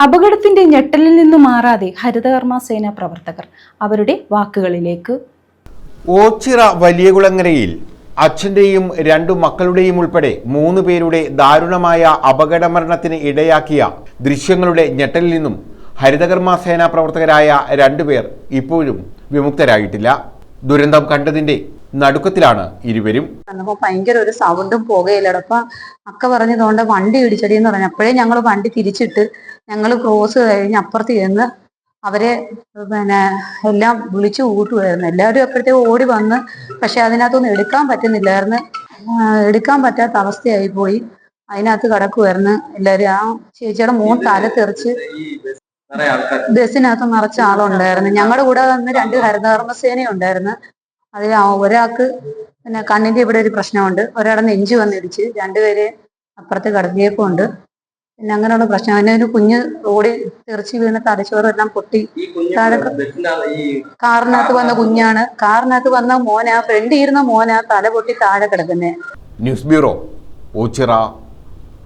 അപകടത്തിന്റെ ഞെട്ടലിൽ നിന്ന് മാറാതെ ഹരിതകർമ്മ സേന പ്രവർത്തകർ അവരുടെ വാക്കുകളിലേക്ക് ഓച്ചിറ വലിയകുളങ്ങരയിൽ അച്ഛന്റെയും രണ്ടു മക്കളുടെയും ഉൾപ്പെടെ മൂന്ന് പേരുടെ ദാരുണമായ അപകടമരണത്തിന് ഇടയാക്കിയ ദൃശ്യങ്ങളുടെ ഞെട്ടലിൽ നിന്നും ഹരിതകർമ്മ സേനാ പ്രവർത്തകരായ രണ്ടുപേർ ഇപ്പോഴും വിമുക്തരായിട്ടില്ല. ദുരന്തം കണ്ടതിന്റെ നടുക്കത്തിലാണ് ഇരുവരും. വന്നപ്പോ ഭയങ്കര ഒരു സൗണ്ടും പോകയില്ല അപ്പൊ അക്ക പറഞ്ഞതുകൊണ്ട് വണ്ടി ഇടിച്ചടി എന്ന് പറഞ്ഞു അപ്പോഴേ ഞങ്ങൾ വണ്ടി തിരിച്ചിട്ട് ഞങ്ങൾ ക്രോസ് കഴിഞ്ഞ് അപ്പുറത്ത് ചെന്ന് അവരെ പിന്നെ എല്ലാം വിളിച്ചു കൂട്ടുമായിരുന്നു എല്ലാവരും അപ്പോഴത്തേക്ക് ഓടി വന്ന് പക്ഷെ അതിനകത്തൊന്നും എടുക്കാൻ പറ്റുന്നില്ലായിരുന്നു. എടുക്കാൻ പറ്റാത്ത അവസ്ഥയായി പോയി. അതിനകത്ത് കിടക്കുമായിരുന്നു എല്ലാവരും. ആ ചേച്ചിയുടെ മൂന്ന് തല തെറിച്ച് ബസ്സിനകത്ത് നിറച്ച ആളുണ്ടായിരുന്നു. ഞങ്ങളുടെ കൂടെ വന്ന് രണ്ട് ഹരിതകർമ്മസേന ഉണ്ടായിരുന്നു. അതിൽ ഒരാൾക്ക് പിന്നെ കണ്ണിന്റെ ഇവിടെ ഒരു പ്രശ്നമുണ്ട്. ഒരാളെ നെഞ്ചു വന്നിടിച്ച്. രണ്ടുപേരെ അപ്പുറത്ത് കടത്തിയേക്കുണ്ട് പിന്നെ അങ്ങനെയുള്ള പ്രശ്നം. അതിന് ഒരു കുഞ്ഞ് റോഡിൽ തെറിച്ച് വീണ തലച്ചോറെല്ലാം പൊട്ടി. താഴെ കാറിനകത്ത് വന്ന കുഞ്ഞാണ്. കാറിനകത്ത് വന്ന മോനാ ഫ്രണ്ട് ഇരുന്ന മോനാ തല പൊട്ടി താഴെ കിടക്കുന്നേ. News bureau Ochira